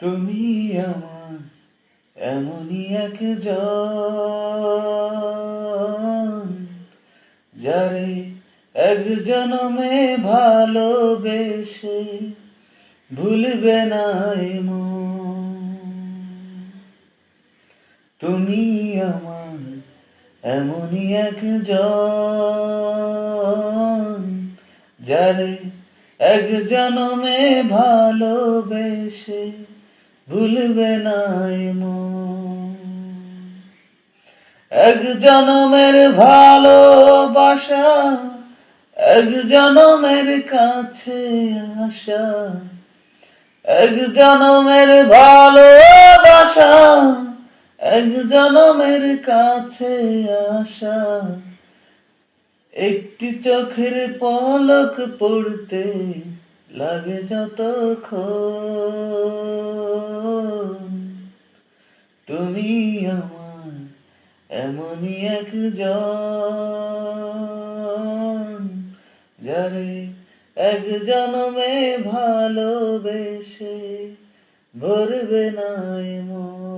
তুমি আমার এমনই একজন যারে এক জনমে ভালোবেসে ভুলবে না। তুমি আমার এমনই একজন যারে এক জনমে ভালোবেসে ভুলবে নাই এক জনমের ভালোবাসা, এক জনমের কাছে আসা, এক জনমের ভালোবাসা, এক জনমের কাছে আসা। একটি চোখের পলক পড়তে লাগে যতক্ষণ তুমি আমার এমনই একজন যারে এক জনমে ভালোবেসে ভরবে না মন